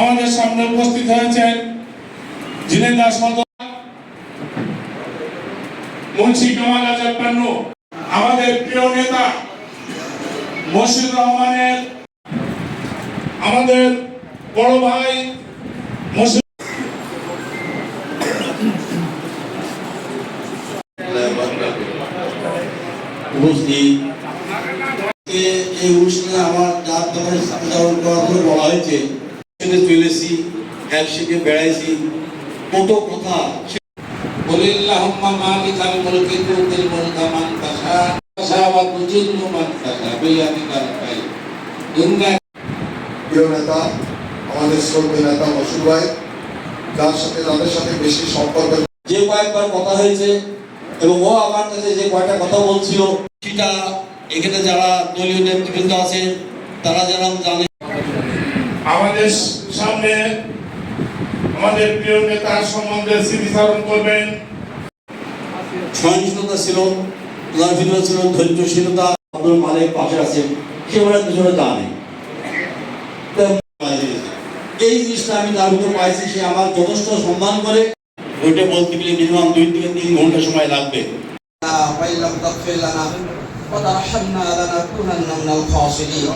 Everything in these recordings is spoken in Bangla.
আমাদের সামনে উপস্থিত হয়েছেন জিনেদার সদর মুন্সি কামাল আজাদ পান্নু, আমাদের প্রিয় নেতা মশির রহমানের, আমাদের বড় ভাই কে এই অনুষ্ঠানে আমার যার তোমার উদাহরণ করার করে বলা হয়েছে সেখানে চলেছি একসাথে বেড়াইছি। কত কথা সাথে যাদের সাথে বেশি সম্পর্ক যে কয়েকবার কথা হয়েছে এবং ও আমার কাছে যে কয়টা কথা বলছিল সেটা এখানে যারা দলীয় নেতৃবৃন্দ আছে তারা যেন জানে। আমাদের সামনে আমাদের প্রিয় নেতার সম্বন্ধে স্মৃতিচারণ করবেন। সহিংসতা ছিল উদাসীনতা ছিল ধৈর্যশীলতা আব্দুল মালিক পাশে আছে সেগুলো দুজনে জানে। এই জিনিসটা আমি তার ভিতরে পাইছি সে আমার যথেষ্ট সম্মান করে। ওইটা বলতে গেলে মিনিমাম দুই থেকে তিন ঘণ্টা সময় লাগবে। وإن لم تغفر لنا وترحمنا لنكونن من الخاسرين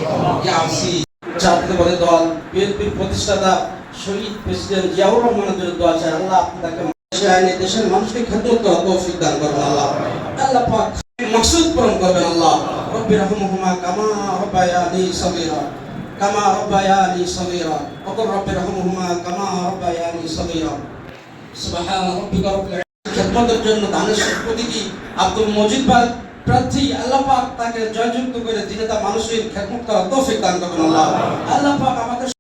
يا عزيز জাতীয় বলে দল বিএনপির প্রতিষ্ঠাতা শহীদ প্রেসিডেন্ট জিয়াউর রহমানের দোয়া চাই আল্লাহ আপনি তাকে দেশের আইনে দেশের মানুষকে খেদমত করার তৌফিক দান করবেন আল্লাহ আল্লাহ পাক মাকসুদ পূরণ করবেন আল্লাহ রব্বি রহমহুমা কামা রব্বায়ানি সগীরা কামা রব্বায়ানি সগীরা ওকর রব্বি রহমহুমা কামা রব্বায়ানি সগীরা সুবহান রাব্বিকা রব্বিল খেদমতের জন্য দানের প্রতীকী আব্দুল মজিদ ভাই, প্রার্থী আল্লাহ পাক তাকে জয়যুক্ত করে দিনে তা মানুষের খেদমত করার তৌফিক দান করবেন আল্লাহ। আল্লাহ পাক আমাদের